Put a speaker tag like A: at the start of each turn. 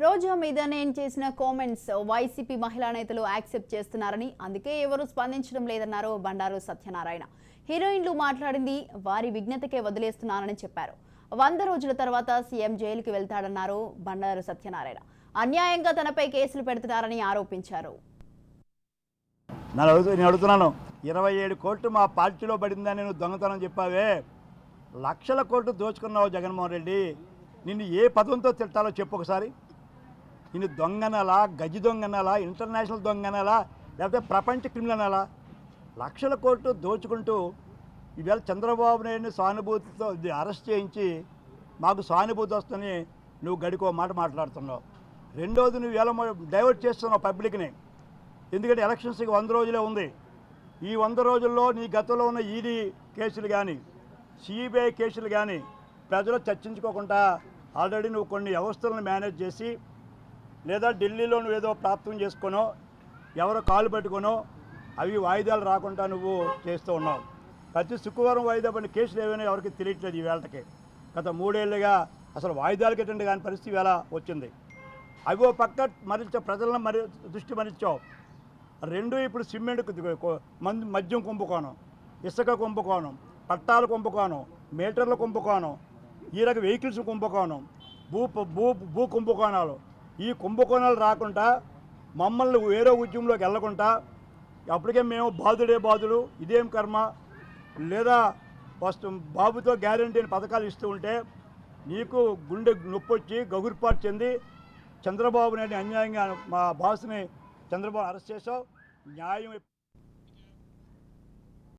A: రోజా మీద నేను చేసిన కామెంట్స్ వైసీపీ మహిళా నేతలు యాక్సెప్ట్ చేస్తున్నారని అందుకే ఎవరు స్పందించడం లేదన్నారు బండారు సత్యనారాయణ. హీరోయిన్లు మాట్లాడింది వారి విజ్ఞతకే వదిలేస్తున్నారని చెప్పారు. వంద రోజుల తర్వాత సీఎం జైలుకి వెళ్తాడన్నారు బండారు సత్యనారాయణ. అన్యాయంగా తనపై కేసులు పెడుతున్నారని ఆరోపించారు.
B: నేను నేను అడుగుతున్నాను. ఇరవై ఏడు కోట్లు మా పార్టీలో పడిందని నేను దొంగతనం చెప్పావే. లక్షల కోట్లు దోచుకున్నావు జగన్మోహన్ రెడ్డి. నిన్ను ఏ పదంతో తిట్టాలో చెప్పు ఒకసారి. నిన్ను దొంగనలా గజి దొంగనలా ఇంటర్నేషనల్ దొంగనలా లేకపోతే ప్రపంచ క్రిమినలా లక్షల కోట్లు దోచుకుంటూ ఈవేళ చంద్రబాబు నాయుడిని సానుభూతితో అరెస్ట్ చేయించి మాకు సానుభూతి వస్తుందని నువ్వు గడికో మాట మాట్లాడుతున్నావు. రెండోది నువ్వు ఎలా డైవర్ట్ చేస్తున్నావు పబ్లిక్ని. ఎందుకంటే ఎలక్షన్స్కి వంద రోజులే ఉంది. ఈ వంద రోజుల్లో నీ గతంలో ఉన్న ఈడీ కేసులు కానీ సిబిఐ కేసులు కానీ ప్రజలు చర్చించుకోకుండా ఆల్రెడీ నువ్వు కొన్ని వ్యవస్థలను మేనేజ్ చేసి లేదా ఢిల్లీలో నువ్వు ఏదో ప్రాప్తం చేసుకునో ఎవరో కాలు పెట్టుకునో అవి వాయిదాలు రాకుండా నువ్వు చేస్తూ ఉన్నావు. ప్రతి శుక్రవారం వాయిదా పడిన కేసులు ఏవైనా ఎవరికి తెలియట్లేదు ఈ వేళకి. గత మూడేళ్ళుగా అసలు వాయిదాలకి ఎటువంటి కాని పరిస్థితి వేళ వచ్చింది. అవి ఓ పక్క మరించ ప్రజలను మరి దృష్టి మరించావు రెండు ఇప్పుడు సిమెంట్ కు- మందు మద్యం కుంభకోణం ఇసుక కుంభకోణం పట్టాల కుంభకోణం మీటర్ల కుంభకోణం ఈ రకం వెహికల్స్ కుంభకోణం భూ భూ భూ కుంభకోణాలు ఈ కుంభకోణాలు రాకుండా మమ్మల్ని వేరే ఉద్యమంలోకి వెళ్ళకుండా అప్పటికే మేము బాధుడే బాధుడు ఇదేం కర్మ? లేదా ఫస్ట్ బాబుతో గ్యారంటీ అని పథకాలు ఇస్తూ ఉంటే నీకు గుండె నొప్పి వచ్చి గగురుపాటు చెంది చంద్రబాబు నాయుడు అన్యాయంగా మా బాస్ని చంద్రబాబు అరెస్ట్ చేసావు న్యాయం